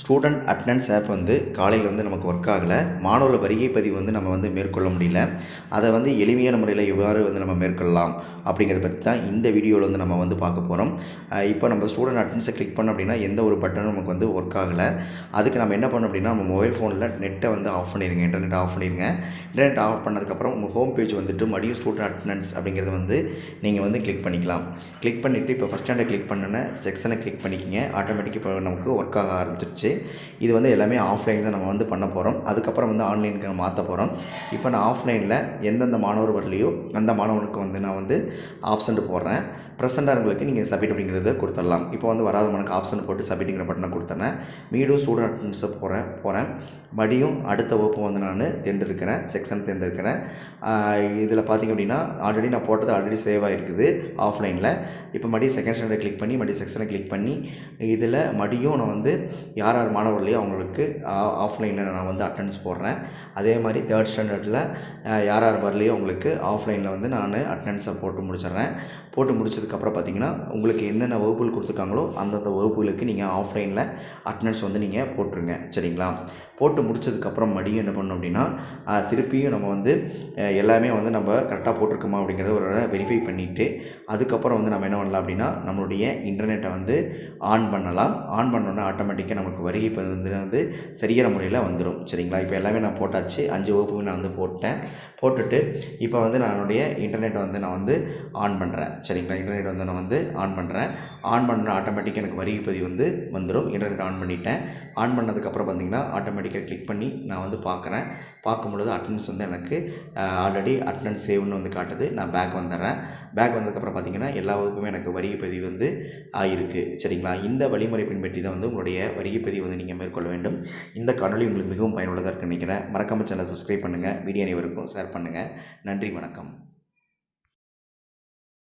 Student attendance app வந்து காலையில் வந்து நமக்கு ஒர்க் ஆகலை. மாணவர்கள் வருகை பதிவு வந்து நம்ம வந்து மேற்கொள்ள முடியல. அதை வந்து எளிமையான முறையில் எவ்வாறு வந்து நம்ம மேற்கொள்ளலாம் அப்படிங்கிறத பற்றி தான் இந்த வீடியோவில் வந்து நம்ம வந்து பார்க்க போகிறோம் இப்போ நம்ம ஸ்டூடெண்ட் அட்டனன்ஸை கிளிக் பண்ணோம் அப்படின்னா எந்த ஒரு பட்டனும் நமக்கு வந்து ஒர்க் ஆகலை. அதுக்கு நம்ம என்ன பண்ணோம் அப்படின்னா நம்ம மொபைல் ஃபோனில் நெட்டை வந்து ஆஃப் பண்ணிடுங்க இன்டர்நெட் ஆஃப் பண்ணிடுங்க இன்டர்நெட் ஆஃப் பண்ணதுக்கப்புறம் உங்கள் ஹோம் பேஜ் வந்துட்டு மடியும் ஸ்டூடெண்ட் அட்டனன்ஸ் அப்படிங்கிறத வந்து நீங்கள் வந்து கிளிக் பண்ணிக்கலாம். கிளிக் பண்ணிவிட்டு இப்போ ஃபஸ்ட் ஸ்டாண்டர்ட் கிளிக் பண்ணின செக்ஷனை கிளிக் பண்ணிக்கிங்க. ஆட்டோமேட்டிக்காக இப்போ நமக்கு ஒர்க் ஆக ஆரம்பிச்சிருச்சு. இது வந்து எல்லாமே ஆஃப்லைன் தான் நம்ம வந்து பண்ண போகிறோம் அதுக்கப்புறம் வந்து ஆன்லைனுக்கு மாற்ற போகிறோம் இப்போ நான் ஆஃப்லைனில் எந்தெந்த மாணவர் வரலையோ அந்த மாணவனுக்கு வந்து நான் வந்து ஆப்ஷன்ட் போடுறேன். ப்ரெசண்டாக நீங்கள் சப்மிட் அப்படிங்கிறத கொடுத்துடலாம். இப்போ வந்து வராத மனுக்கு ஆப்ஷன் போட்டு சப்மிட்டிங்கிற பட்டனை கொடுத்தேன் மீண்டும் ஸ்டூடெண்ட்ஸை போகிறேன் போகிறேன் மடியும் அடுத்த வகுப்பு வந்து நான் தேர்ந்தெடுக்கிறேன் செக்ஷன் தேர்ந்தெடுக்கிறேன். இதில் பார்த்திங்க அப்படின்னா ஆல்ரெடி நான் போட்டது ஆல்ரெடி சேவ் ஆகிருக்குது ஆஃப்லைனில் இப்போ மறுபடியும் செகண்ட் ஸ்டாண்டர்ட் கிளிக் பண்ணி மறுபடியும் செக்ஷனை கிளிக் பண்ணி இதில் மடியும் நான் வந்து யார் யார் மாணவர்களையும் அவங்களுக்கு ஆஃப்லைனில் நான் வந்து அட்டன்ஸ் போடுறேன். அதே மாதிரி தேர்ட் ஸ்டாண்டர்டில் யார் யார் வரலையோ அவங்களுக்கு ஆஃப்லைனில் வந்து நான் அட்டனன்ஸை போட்டு முடிச்சிடுறேன். போட்டு முடிச்சதுக்கப்புறம் பார்த்தீங்கன்னா உங்களுக்கு என்னென்ன வகுப்புகள் கொடுத்துருக்காங்களோ அந்தந்த வகுப்புகளுக்கு நீங்கள் ஆஃப்லைனில் அட்டனன்ஸ் வந்து நீங்கள் போட்டுருங்க. சரிங்களா? போட்டு முடிச்சதுக்கப்புறம் மறுபடியும் என்ன பண்ணணும் அப்படின்னா திருப்பியும் நம்ம வந்து எல்லாமே வந்து நம்ம கரெக்டாக போட்டிருக்கோமா அப்படிங்கிறத ஒரு வெரிஃபை பண்ணிவிட்டு அதுக்கப்புறம் வந்து நம்ம என்ன பண்ணலாம் அப்படின்னா நம்மளுடைய இன்டர்நெட்டை வந்து ஆன் பண்ணலாம். ஆன் பண்ணோன்னா ஆட்டோமேட்டிக்காக நமக்கு வருகை வந்து வந்து சரியான முறையில் வந்துடும் சரிங்களா? இப்போ எல்லாமே நான் போட்டாச்சு. அஞ்சு வகுப்புமே நான் வந்து போட்டேன். போட்டுட்டு இப்போ வந்து நான் என்னுடைய இன்டர்நெட்டை வந்து நான் வந்து ஆன் பண்ணுறேன் சரிங்களா? இன்டர்நெட் வந்து நான் வந்து ஆன் பண்ணுறேன் ஆன் பண்ண ஆட்டோமேட்டிக்காக எனக்கு வருகை பதிவு வந்து வந்துடும் இன்டர்நெட் ஆன் பண்ணிட்டேன். ஆன் பண்ணதுக்கப்புறம் பார்த்திங்கன்னா ஆட்டோமேட்டிக்காக கிளிக் பண்ணி நான் வந்து பார்க்குறேன். பார்க்கும் பொழுது அட்டண்டன்ஸ் வந்து எனக்கு ஆல்ரெடி அட்டண்டன்ஸ் சேவ்னு வந்து காட்டுது. நான் பேக் வந்துடுறேன். பேக் வந்ததுக்கப்புறம் பார்த்திங்கன்னா எல்லா வகுப்புமே எனக்கு வரிகை பதிவு வந்து ஆகிருக்கு சரிங்களா? இந்த வழிமுறை பின்பற்றி தான் வந்து உங்களுடைய வரிகை பதிவு வந்து நீங்கள் மேற்கொள்ள வேண்டும். இந்த காணொலி உங்களுக்கு மிகவும் பயனுள்ளதாக இருக்குன்னு நினைக்கிறேன். மறக்காமல் சேனலை சப்ஸ்கிரைப் பண்ணுங்கள் வீடியோ அனைவருக்கும் ஷேர் பண்ணுங்கள் நன்றி வணக்கம்.